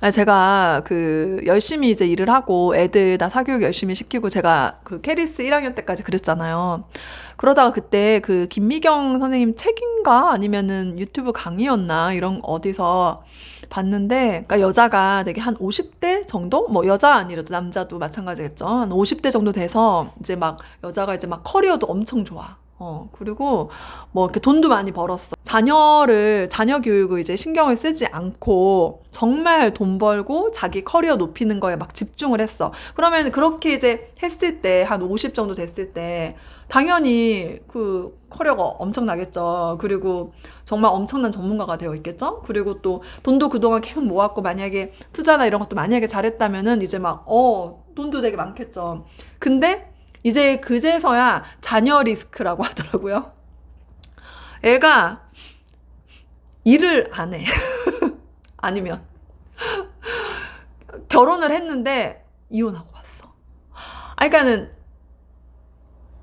아니, 제가 그 열심히 이제 일을 하고 애들 다 사교육 열심히 시키고 제가 그 캐리스 1학년 때까지 그랬잖아요. 그러다가 그때 그 김미경 선생님 책인가 아니면은 유튜브 강의였나 이런 어디서 봤는데 그러니까 여자가 되게 한 50대 정도 뭐 여자 아니라도 남자도 마찬가지겠죠. 한 50대 정도 돼서 이제 막 여자가 이제 막 커리어도 엄청 좋아. 어, 그리고 뭐 이렇게 돈도 많이 벌었어. 자녀를, 자녀 교육을 이제 신경을 쓰지 않고 정말 돈 벌고 자기 커리어 높이는 거에 막 집중을 했어. 그러면 그렇게 이제 했을 때, 한 50 정도 됐을 때, 당연히 그 커리어가 엄청나겠죠. 그리고 정말 엄청난 전문가가 되어 있겠죠. 그리고 또 돈도 그동안 계속 모았고 만약에 투자나 이런 것도 만약에 잘했다면은 이제 막, 어, 돈도 되게 많겠죠. 근데 이제 그제서야 자녀 리스크라고 하더라고요. 애가 일을 안 해. 아니면 결혼을 했는데 이혼하고 왔어. 아, 그러니까는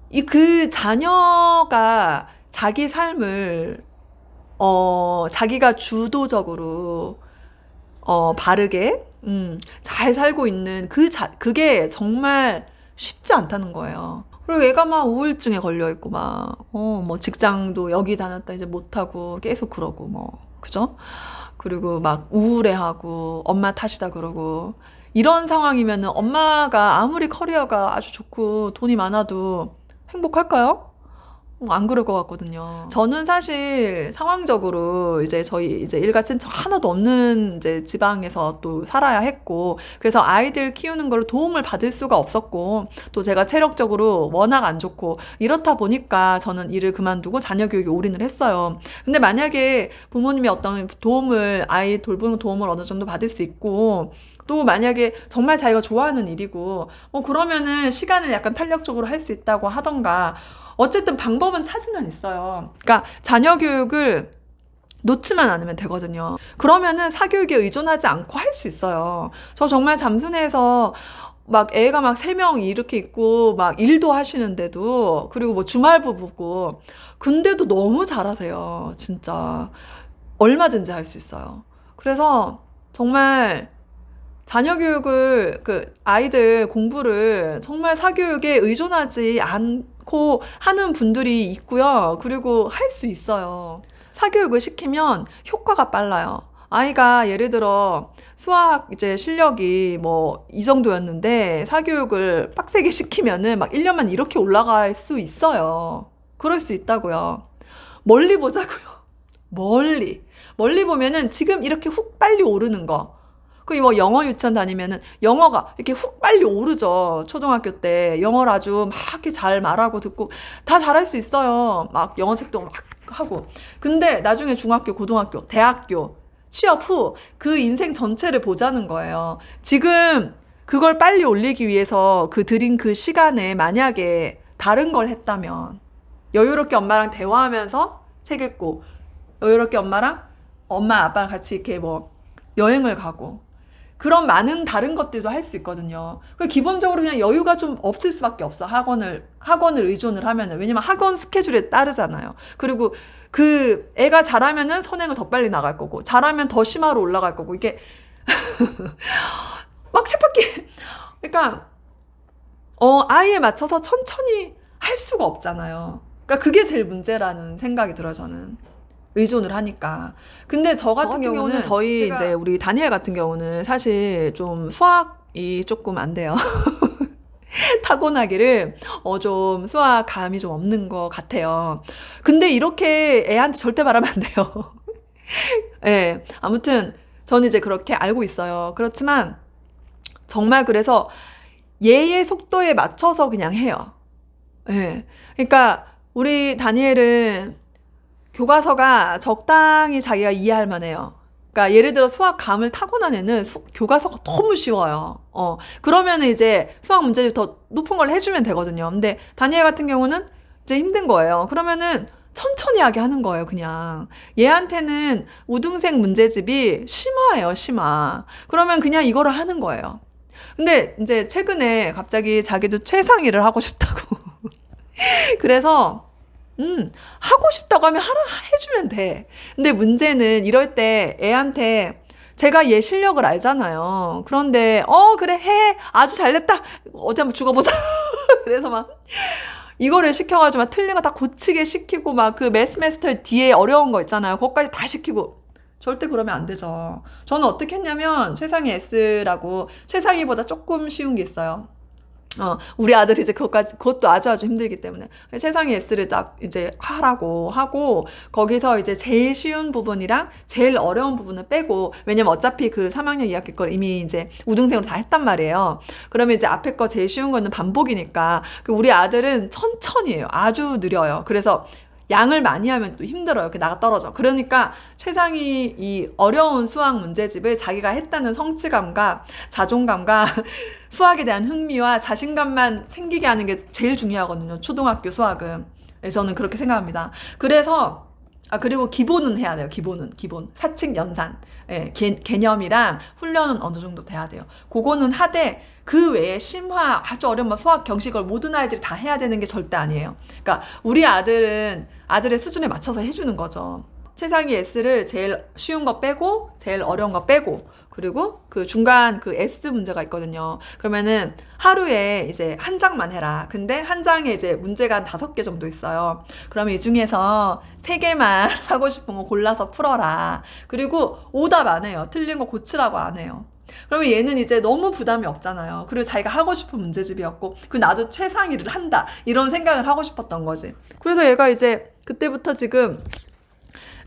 이 그 자녀가 자기 삶을 어 자기가 주도적으로 어 바르게 음, 잘 살고 있는 그 자, 그게 정말 쉽지 않다는 거예요. 그리고 얘가 막 우울증에 걸려 있고 막 어 뭐 직장도 여기 다녔다 이제 못 하고 계속 그러고 뭐 그죠? 그리고 막 우울해하고 엄마 탓이다 그러고 이런 상황이면은 엄마가 아무리 커리어가 아주 좋고 돈이 많아도 행복할까요? 어, 안 그럴 것 같거든요. 저는 사실 상황적으로 이제 저희 이제 일가 친척 하나도 없는 이제 지방에서 또 살아야 했고, 그래서 아이들 키우는 걸 도움을 받을 수가 없었고, 또 제가 체력적으로 워낙 안 좋고, 이렇다 보니까 저는 일을 그만두고 자녀 교육에 올인을 했어요. 근데 만약에 부모님이 어떤 도움을, 아이 돌보는 도움을 어느 정도 받을 수 있고, 또 만약에 정말 자기가 좋아하는 일이고, 뭐 그러면은 시간을 약간 탄력적으로 할 수 있다고 하던가, 어쨌든 방법은 찾으면 있어요. 그러니까 자녀 교육을 놓지만 않으면 되거든요. 그러면은 사교육에 의존하지 않고 할 수 있어요. 저 정말 잠순회에서 막 애가 막 세 명 이렇게 있고 막 일도 하시는데도 그리고 뭐 주말 부부고 근데도 너무 잘하세요. 진짜 얼마든지 할 수 있어요. 그래서 정말 자녀 교육을 그 아이들 공부를 정말 사교육에 의존하지 않 고 하는 분들이 있고요. 그리고 할 수 있어요. 사교육을 시키면 효과가 빨라요. 아이가 예를 들어 수학 이제 실력이 뭐 이 정도였는데 사교육을 빡세게 시키면은 막 1년만 이렇게 올라갈 수 있어요. 그럴 수 있다고요. 멀리 보자고요. 멀리. 멀리 보면은 지금 이렇게 훅 빨리 오르는 거. 그 뭐 영어 유치원 다니면은 영어가 이렇게 훅 빨리 오르죠. 초등학교 때 영어를 아주 막 이렇게 잘 말하고 듣고 다 잘할 수 있어요. 막 영어 책도 막 하고. 근데 나중에 중학교, 고등학교, 대학교 취업 후 그 인생 전체를 보자는 거예요. 지금 그걸 빨리 올리기 위해서 그 들인 그 시간에 만약에 다른 걸 했다면 여유롭게 엄마랑 대화하면서 책 읽고 여유롭게 엄마랑 엄마 아빠랑 같이 이렇게 뭐 여행을 가고 그런 많은 다른 것들도 할 수 있거든요. 그 기본적으로 그냥 여유가 좀 없을 수밖에 없어. 학원을 학원을 의존을 하면은 왜냐면 학원 스케줄에 따르잖아요. 그리고 그 애가 잘하면은 선행을 더 빨리 나갈 거고 잘하면 더 심화로 올라갈 거고 이게 막 쳇바퀴 그러니까 어 아이에 맞춰서 천천히 할 수가 없잖아요. 그러니까 그게 제일 문제라는 생각이 들어요, 저는. 의존을 하니까. 근데 저 같은, 같은 경우는, 경우는 저희 이제 우리 다니엘 같은 경우는 사실 좀 수학이 조금 안 돼요. 타고나기를 어 좀 수학 감이 좀 없는 것 같아요. 근데 이렇게 애한테 절대 말하면 안 돼요. 예. 네, 아무튼 저는 이제 그렇게 알고 있어요. 그렇지만 정말 그래서 얘의 속도에 맞춰서 그냥 해요. 예. 네, 그러니까 우리 다니엘은 교과서가 적당히 자기가 이해할 만해요. 그러니까 예를 들어 수학 감을 타고난 애는 수, 교과서가 너무 쉬워요. 어 그러면 이제 수학 문제를 더 높은 걸 해주면 되거든요. 근데 다니엘 같은 경우는 이제 힘든 거예요. 그러면은 천천히 하게 하는 거예요, 그냥. 얘한테는 우등생 문제집이 심화예요, 심화. 그러면 그냥 이거를 하는 거예요. 근데 이제 최근에 갑자기 자기도 최상위를 하고 싶다고. 그래서 음, 하고 싶다고 하면 하라 해주면 돼. 근데 문제는 이럴 때 애한테 제가 얘 실력을 알잖아요. 그런데 어 그래 해 아주 잘됐다 어디 한번 죽어보자. 그래서 막 이거를 시켜가지고 막 틀린 거 다 고치게 시키고 막 그 매스메스터 뒤에 어려운 거 있잖아요. 그것까지 다 시키고 절대 그러면 안 되죠. 저는 어떻게 했냐면 최상위 S라고 최상위보다 조금 쉬운 게 있어요. 어, 우리 아들이 이제 그것까지, 그것도 아주 아주 힘들기 때문에. 최상위 S를 딱 이제 하라고 하고, 거기서 이제 제일 쉬운 부분이랑 제일 어려운 부분을 빼고, 왜냐면 어차피 그 3학년 2학기 걸 이미 이제 우등생으로 다 했단 말이에요. 그러면 이제 앞에 거 제일 쉬운 거는 반복이니까, 그 우리 아들은 천천히 해요. 아주 느려요. 그래서 양을 많이 하면 또 힘들어요. 이렇게 나가 떨어져. 그러니까 최상위 이 어려운 수학 문제집을 자기가 했다는 성취감과 자존감과 수학에 대한 흥미와 자신감만 생기게 하는 게 제일 중요하거든요. 초등학교 수학은. 네, 저는 그렇게 생각합니다. 그래서 아 그리고 기본은 해야 돼요. 기본은 기본 사칙 연산 예, 개, 개념이랑 훈련은 어느 정도 돼야 돼요. 그거는 하되 그 외에 심화 아주 어려운 뭐 수학 경식을 모든 아이들이 다 해야 되는 게 절대 아니에요. 그러니까 우리 아들은 아들의 수준에 맞춰서 해주는 거죠. 최상위 S를 제일 쉬운 거 빼고 제일 어려운 거 빼고 그리고 그 중간 그 S 문제가 있거든요. 그러면은 하루에 이제 한 장만 해라. 근데 한 장에 이제 문제가 한 다섯 개 정도 있어요. 그러면 이 중에서 세 개만 하고 싶은 거 골라서 풀어라. 그리고 오답 안 해요. 틀린 거 고치라고 안 해요. 그러면 얘는 이제 너무 부담이 없잖아요. 그리고 자기가 하고 싶은 문제집이었고, 그 나도 최상위를 한다. 이런 생각을 하고 싶었던 거지. 그래서 얘가 이제 그때부터 지금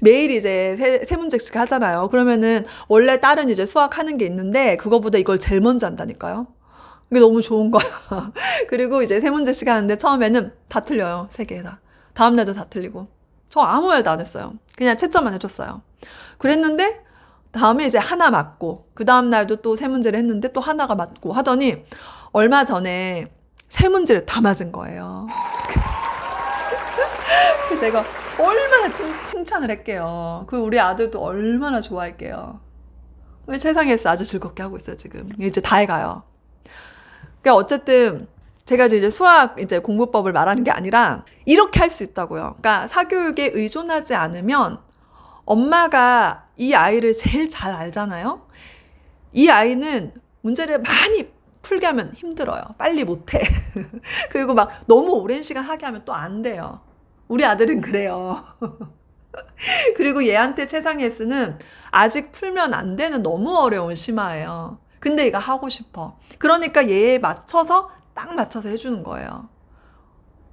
매일 이제 세, 세 문제씩 하잖아요. 그러면은 원래 다른 이제 수학 하는 게 있는데 그거보다 이걸 제일 먼저 한다니까요. 이게 너무 좋은 거야. 그리고 이제 세 문제씩 하는데 처음에는 다 틀려요. 세 개 다. 다음 날도 다 틀리고. 저 아무 말도 안 했어요. 그냥 채점만 해줬어요. 그랬는데 다음에 이제 하나 맞고 그 다음 날도 또 세 문제를 했는데 또 하나가 맞고 하더니 얼마 전에 세 문제를 다 맞은 거예요. 그래서 제가 얼마나 칭, 칭찬을 할게요. 그 우리 아들도 얼마나 좋아할게요. 세상에서 아주 즐겁게 하고 있어요, 지금. 이제 다 해가요. 그러니까 어쨌든 제가 이제 수학 이제 공부법을 말하는 게 아니라 이렇게 할 수 있다고요. 그러니까 사교육에 의존하지 않으면 엄마가 이 아이를 제일 잘 알잖아요. 이 아이는 문제를 많이 풀게 하면 힘들어요. 빨리 못해. 그리고 막 너무 오랜 시간 하게 하면 또 안 돼요. 우리 아들은 그래요. 그리고 얘한테 최상위 S는 아직 풀면 안 되는 너무 어려운 심화예요. 근데 얘가 하고 싶어. 그러니까 얘에 맞춰서 딱 맞춰서 해주는 거예요.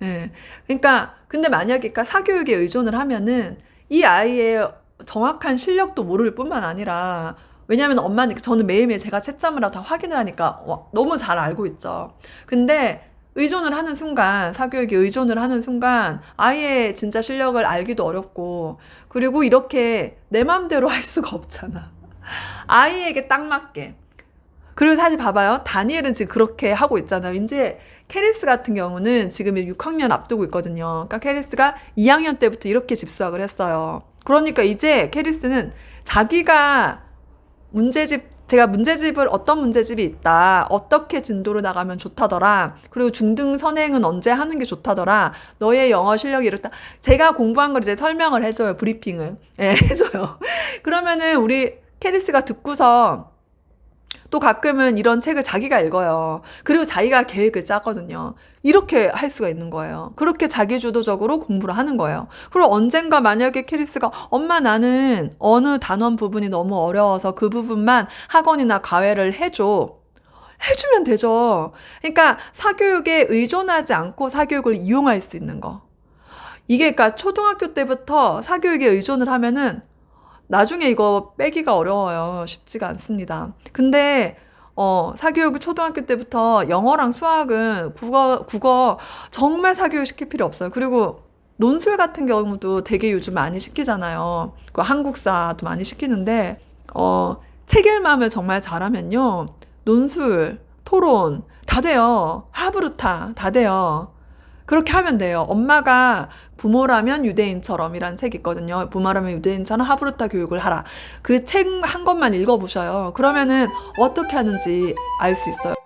예. 그러니까, 근데 만약에 그러니까 사교육에 의존을 하면은 이 아이의 정확한 실력도 모를 뿐만 아니라 왜냐하면 엄마는 저는 매일매일 제가 채점을 하고 다 확인을 하니까 와, 너무 잘 알고 있죠. 근데 의존을 하는 순간, 사교육에 의존을 하는 순간, 아예 진짜 실력을 알기도 어렵고, 그리고 이렇게 내 맘대로 할 수가 없잖아. 아이에게 딱 맞게. 그리고 사실 봐봐요. 다니엘은 지금 그렇게 하고 있잖아요. 이제 캐리스 같은 경우는 지금 6학년 앞두고 있거든요. 그러니까 캐리스가 2학년 때부터 이렇게 집수학을 했어요. 그러니까 이제 캐리스는 자기가 문제집 제가 문제집을 어떤 문제집이 있다. 어떻게 진도로 나가면 좋다더라. 그리고 중등 선행은 언제 하는 게 좋다더라. 너의 영어 실력이 이렇다. 제가 공부한 걸 이제 설명을 해줘요. 브리핑을. 예, 해줘요. 그러면은 우리 캐리스가 듣고서 또 가끔은 이런 책을 자기가 읽어요. 그리고 자기가 계획을 짜거든요. 이렇게 할 수가 있는 거예요. 그렇게 자기주도적으로 공부를 하는 거예요. 그리고 언젠가 만약에 캐리스가 엄마 나는 어느 단원 부분이 너무 어려워서 그 부분만 학원이나 과외를 해줘. 해주면 되죠. 그러니까 사교육에 의존하지 않고 사교육을 이용할 수 있는 거. 이게 그러니까 초등학교 때부터 사교육에 의존을 하면은 나중에 이거 빼기가 어려워요. 쉽지가 않습니다. 근데 어, 사교육 초등학교 때부터 영어랑 수학은 국어, 국어 정말 사교육 시킬 필요 없어요. 그리고 논술 같은 경우도 되게 요즘 많이 시키잖아요. 그 한국사도 많이 시키는데, 어, 책 읽음을 정말 잘하면요. 논술, 토론, 다 돼요. 하브루타, 다 돼요. 그렇게 하면 돼요. 엄마가 부모라면 유대인처럼이란 책이 있거든요. 부모라면 유대인처럼 하브루타 교육을 하라. 그 책 한 권만 읽어보셔요. 그러면은 어떻게 하는지 알 수 있어요.